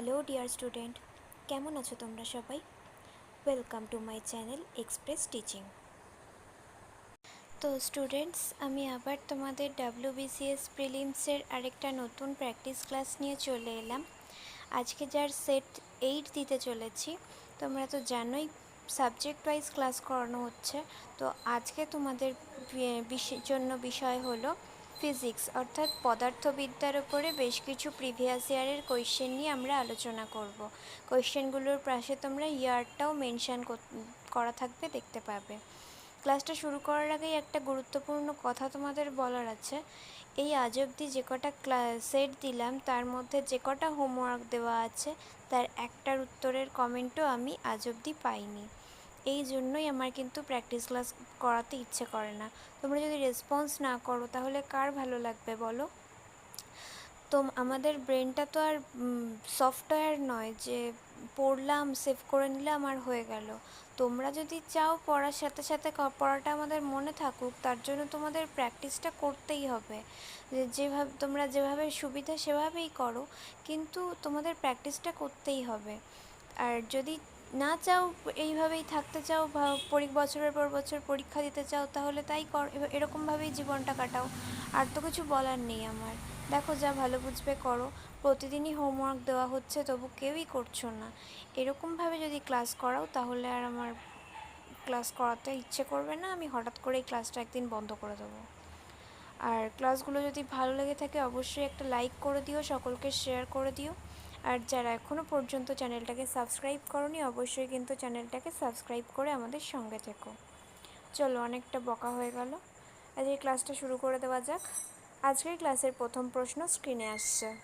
Hello dear student, কেমন আছো তোমরা সবাই? Welcome to my channel express teaching তো স্টুডেন্টস আমি আবার তোমাদের ডাব্লিউবিসিএস প্রিলিমসের আরেকটা নতুন প্র্যাকটিস ক্লাস নিয়ে চলে এলাম। আজকে যার সেট এইট দিতে চলেছি, তোমরা তো জানোই সাবজেক্ট ওয়াইজ ক্লাস করানো হচ্ছে। তো আজকে তোমাদের জন্য বিষয় হলো ফিজিক্স অর্থাৎ পদার্থবিদ্যার উপরে বেশ কিছু প্রিভিয়াস ইয়ারের কোয়েশ্চেন নিয়ে আমরা আলোচনা করব। কোয়েশ্চেনগুলোর পাশে তোমরা ইয়ারটাও মেনশান করা থাকবে, দেখতে পাবে। ক্লাসটা শুরু করার আগেই একটা গুরুত্বপূর্ণ কথা তোমাদের বলার আছে। এই আজ অবধি যে কটা সেট দিলাম, তার মধ্যে যে কটা হোমওয়ার্ক দেওয়া আছে, তার একটার উত্তরের কমেন্টও আমি আজ অবধি পাইনি। এই জন্যই আমার কিন্তু প্র্যাকটিস ক্লাস করাতে ইচ্ছে করে না। তোমরা যদি রেসপন্স না করো, তাহলে কার ভালো লাগবে বলো? তো আমাদের ব্রেনটা তো আর সফটওয়্যার নয় যে পড়লাম সেভ করে নিলাম আর হয়ে গেল। তোমরা যদি চাও পড়ার সাথে সাথে পড়াটা আমাদের মনে থাকুক, তার জন্য তোমাদের প্র্যাকটিসটা করতেই হবে। যে যেভাবে, তোমরা যেভাবে সুবিধা সেভাবেই করো, কিন্তু তোমাদের প্র্যাকটিসটা করতেই হবে। আর যদি না চাও, এইভাবেই থাকতে চাও পরি, বছরের পর বছর পরীক্ষা দিতে চাও, তাহলে তাই কর এরকমভাবেই জীবনটা কাটাও। আর তো কিছু বলার নেই আমার। দেখো যা ভালো বুঝবে করো। প্রতিদিনই হোমওয়ার্ক দেওয়া হচ্ছে, তবু কেউই করছ না। এরকমভাবে যদি ক্লাস করাও, তাহলে আর আমার ক্লাস করাতে ইচ্ছে করবে না, আমি হঠাৎ করে এই ক্লাসটা একদিন বন্ধ করে দেবো। আর ক্লাসগুলো যদি ভালো লেগে থাকে, অবশ্যই একটা লাইক করে দিও, সকলকে শেয়ার করে দিও। আর যারা এখনও পর্যন্ত চ্যানেলটাকে সাবস্ক্রাইব করনি, অবশ্যই কিন্তু চ্যানেলটাকে সাবস্ক্রাইব করে আমাদের সঙ্গে থেকো। চলো, অনেকটা বকা হয়ে গেল। আজকে ক্লাসটা শুরু করে দেওয়া যাক। আজকের ক্লাসের প্রথম প্রশ্ন স্ক্রিনে আসছে।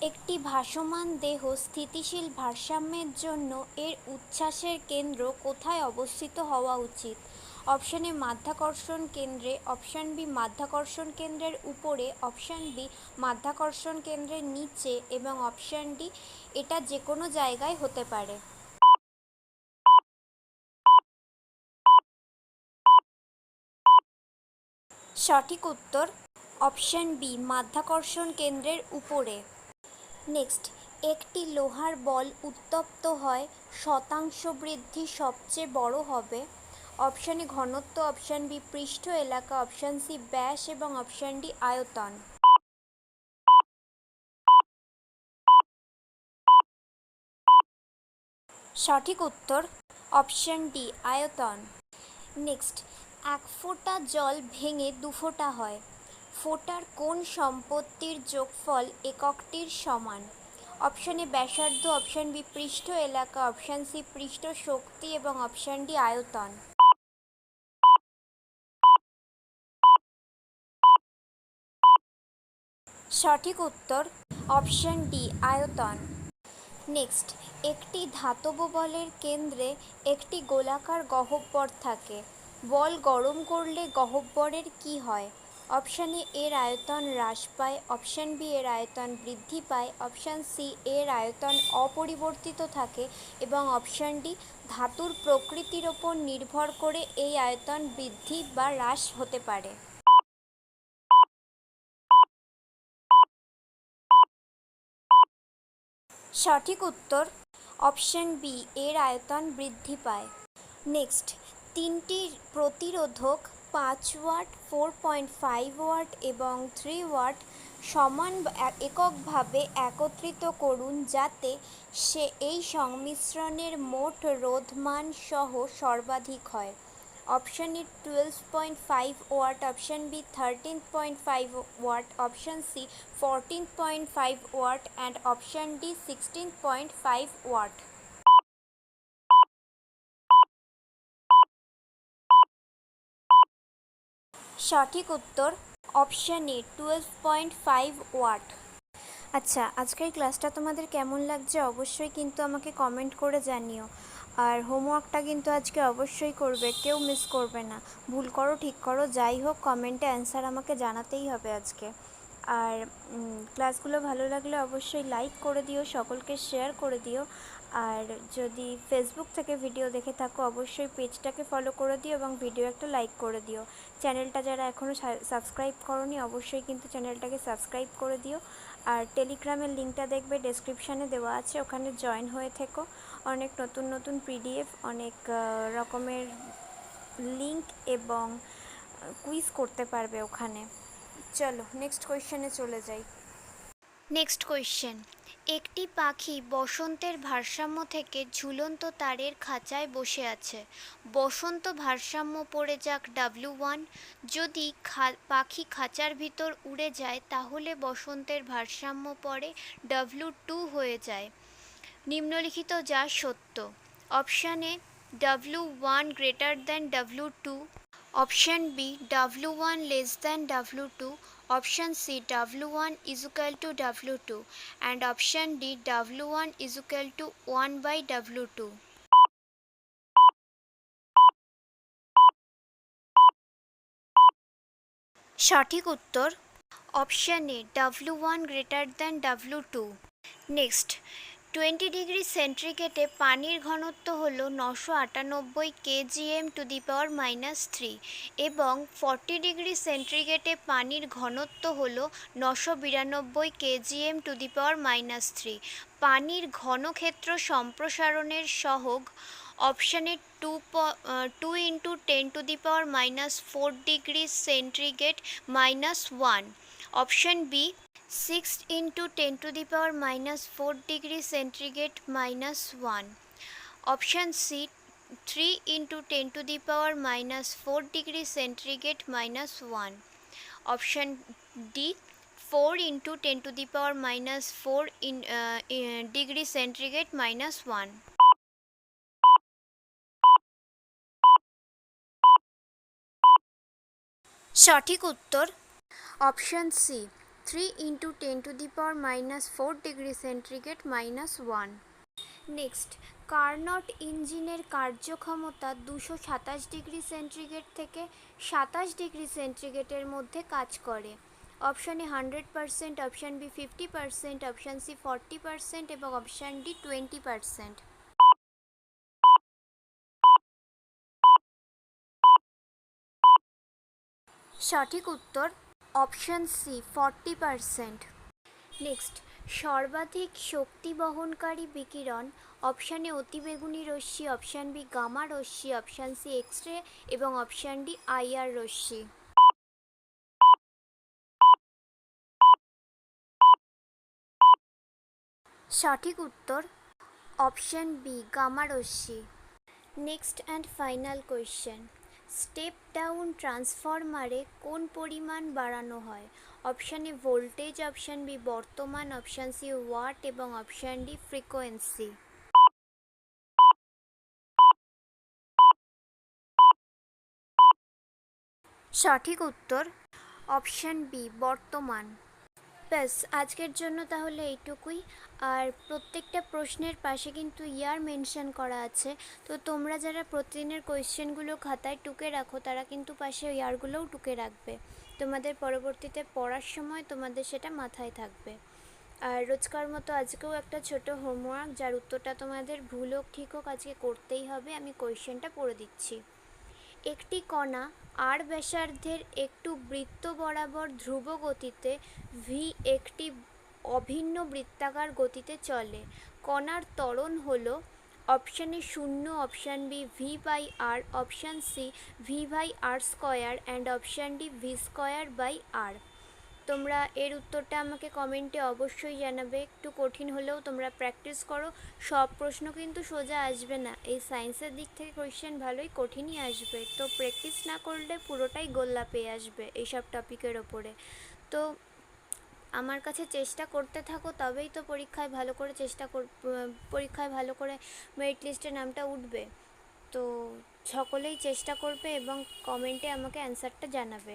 একটি ভাসমান দেহ স্থিতিশীল ভারসাম্যের জন্য এর উচ্ছ্বাসের কেন্দ্র কোথায় অবস্থিত হওয়া উচিত? অপশান এ মাধ্যাকর্ষণ কেন্দ্রে অপশান বি মাধ্যাকর্ষণ কেন্দ্রের উপরে, অপশান বি মাধ্যাকর্ষণ কেন্দ্রের নিচে এবং অপশান ডি এটা যে কোনো জায়গায় হতে পারে। সঠিক উত্তর অপশান বি মাধ্যাকর্ষণ কেন্দ্রের উপরে। নেক্সট, একটি লোহার বল উত্তপ্ত হয়, শতাংশ বৃদ্ধি সবচেয়ে বড় হবে। অপশান এ ঘনত্ব, অপশান বি পৃষ্ঠ, এলাকা অপশান সি ব্যাস এবং অপশান ডি আয়তন। সঠিক উত্তর অপশান ডি, আয়তন। নেক্সট, এক ফোঁটা জল ভেঙে দু ফোঁটা হয়। ফোঁটার কোন সম্পত্তির যোগফল এককটির সমান? অপশান এ ব্যাসার্ধ, অপশান বি পৃষ্ঠ, এলাকা অপশান সি পৃষ্ঠ, শক্তি এবং অপশান ডি আয়তন। সঠিক উত্তর, অপশান ডি, আয়তন। নেক্সট, একটি ধাতব বলের কেন্দ্রে একটি গোলাকার গহ্বর থাকে। বল গরম করলে গহ্বরের কি হয়? অপশান এ, এর আয়তন হ্রাস পায়। অপশান বি, এর আয়তন বৃদ্ধি পায়। অপশান সি, এর আয়তন অপরিবর্তিত থাকে এবং অপশান ডি, ধাতুর প্রকৃতির ওপর নির্ভর করে এই আয়তন বৃদ্ধি বা হ্রাস হতে পারে। সঠিক উত্তর অপশন বি, এর আয়তন বৃদ্ধি পায়। নেক্সট, তিনটি প্রতিরোধক পাঁচ watt, four point five watt এবং থ্রি ওয়াট সমান এককভাবে একত্রিত করুন যাতে সে এই সংমিশ্রণের মোট রোধমান সহ সর্বাধিক হয়। Twelve point five watt option C fourteen point five watt and option D sixteen point five watt সঠিক উত্তর option A twelve point five watt আচ্ছা আজকের ক্লাসটা তোমাদের কেমন লাগছে অবশ্যই কিন্তু আমাকে কমেন্ট করে জানিও। আর হোমওয়ার্কটা কিন্তু আজকে অবশ্যই করবে, কেউ মিস করবে না। ভুল করো, ঠিক করো, যাই হোক কমেন্টে অ্যান্সার আমাকে জানাতেই হবে আজকে। আর ক্লাসগুলো ভালো লাগলে অবশ্যই লাইক করে দিও, সকলকে শেয়ার করে দিও। আর যদি ফেসবুক থেকে ভিডিও দেখে থাকো, অবশ্যই পেজটাকে ফলো করে দিও এবং ভিডিও একটা লাইক করে দিও। চ্যানেলটা যারা এখনও সাবস্ক্রাইব করনি, অবশ্যই কিন্তু চ্যানেলটাকে সাবস্ক্রাইব করে দিও। আর টেলিগ্রামের লিঙ্কটা দেখবে ডেসক্রিপশানে দেওয়া আছে, ওখানে জয়েন হয়ে থেকো। অনেক নতুন নতুন পিডিএফ অনেক রকমের লিঙ্ক এবং কুইজ করতে পারবে ওখানে। চলো নেক্সট কোয়েশ্চেনে চলে যাই। নেক্সট কোয়েশ্চেন একটি পাখি বসন্তের ভারসাম্য থেকে ঝুলন্ত তারের খাঁচায় বসে আছে। বসন্ত ভারসাম্য পড়ে যাক ডাব্লিউ ওয়ান যদি খা, পাখি খাঁচার ভিতর উড়ে যায়, তাহলে বসন্তের ভারসাম্য পড়ে ডাব্লিউ টু হয়ে যায়। নিম্নলিখিত যা সত্য। Option A W one greater than W two Option B W one less than W two option C W1 is equal to W2 and option D W1 is equal to 1 by W2. সঠিক উত্তর option A W one greater than W two next Twenty degree সেন্ট্রিগেটে পানির ঘনত্ব হল নশো আটানব্বই KGM to the power minus three এবং forty degree সেন্ট্রিগেটে পানির ঘনত্ব হল নশো বিরানব্বই KGM to the power minus three. পানির ঘনক্ষেত্র সম্প্রসারণের সহগ অপশানে টু প two into ten to the power minus four degree centigrade minus one. Option B six into ten to the power minus four degree centigrade minus one option C three into ten to the power minus four degree centigrade minus one option D four into ten to the power minus four in degree centigrade minus one সঠিক উত্তর option C three into ten to the power minus four degree centigrade minus one next Carnot ইঞ্জিনের কার্যক্ষমতা দুশো সাতাশ degree centigrade থেকে সাতাশ degree সেন্টিগ্রেডের মধ্যে কাজ করে option A hundred percent option B fifty percent option C forty percent এবং অপশান ডি টোয়েন্টি পারসেন্ট সঠিক উত্তর option C forty percent next সর্বাধিক শক্তি বহনকারী বিকিরণ, অপশানে অতিবেগুনি রশ্মি, অপশান বি গামা রশ্মি, অপশান সি এক্স রে এবং অপশান ডি আইআর রশ্মি। সঠিক উত্তর, option B, gamma Rashmi. Next and final question step down ট্রান্সফরমারে কোন পরিমাণ বাড়ানো হয়? Option A voltage, option B বর্তমান, অপশান সি ওয়াট এবং অপশান ডি ফ্রিকোয়েন্সি। সঠিক উত্তর অপশান বি বর্তমান। ব্যাস, আজকের জন্য তাহলে এইটুকুই। আর প্রত্যেকটা প্রশ্নের পাশে কিন্তু ইয়ার মেনশন করা আছে। তো তোমরা যারা প্রতিদিনের কোয়েশ্চেনগুলো খাতায় টুকে রাখো, তারা কিন্তু পাশে ইয়ারগুলোও টুকে রাখবে। তোমাদের পরবর্তীতে পড়ার সময় তোমাদের সেটা মাথায় থাকবে। আর রোজকার মতো আজকেও একটা ছোট হোমওয়ার্ক যার উত্তরটা তোমাদের ভুল হোক, ঠিক হোক, আজকে করতেই হবে। আমি কোয়েশ্চেনটা পড়ে দিচ্ছি। একটি কণা আর ব্যাসার্ধের একটু বৃত্ত বরাবর ধ্রুব গতিতে ভি একটি অভিন্ন বৃত্তাকার গতিতে চলে। কণার ত্বরণ হল অপশানে শূন্য, option B V by R option C V by R square, and option D V square by R তোমরা এর উত্তরটা আমাকে কমেন্টে অবশ্যই জানাবে। একটু কঠিন হলেও তোমরা প্র্যাকটিস করো। সব প্রশ্ন কিন্তু সোজা আসবে না। এই সায়েন্সের দিক থেকে কোয়েশ্চেন ভালোই কঠিনই আসবে। তো প্র্যাকটিস না করলে পুরোটাই গোল্লা পেয়ে আসবে এইসব টপিকের ওপরে। তো আমার কাছে চেষ্টা করতে থাকো, তবেই তো পরীক্ষায় ভালো করে চেষ্টা কর পরীক্ষায় ভালো করে মেরিট লিস্টে নামটা উঠবে। তো সকলেই চেষ্টা করবে এবং কমেন্টে আমাকে অ্যান্সারটা জানাবে।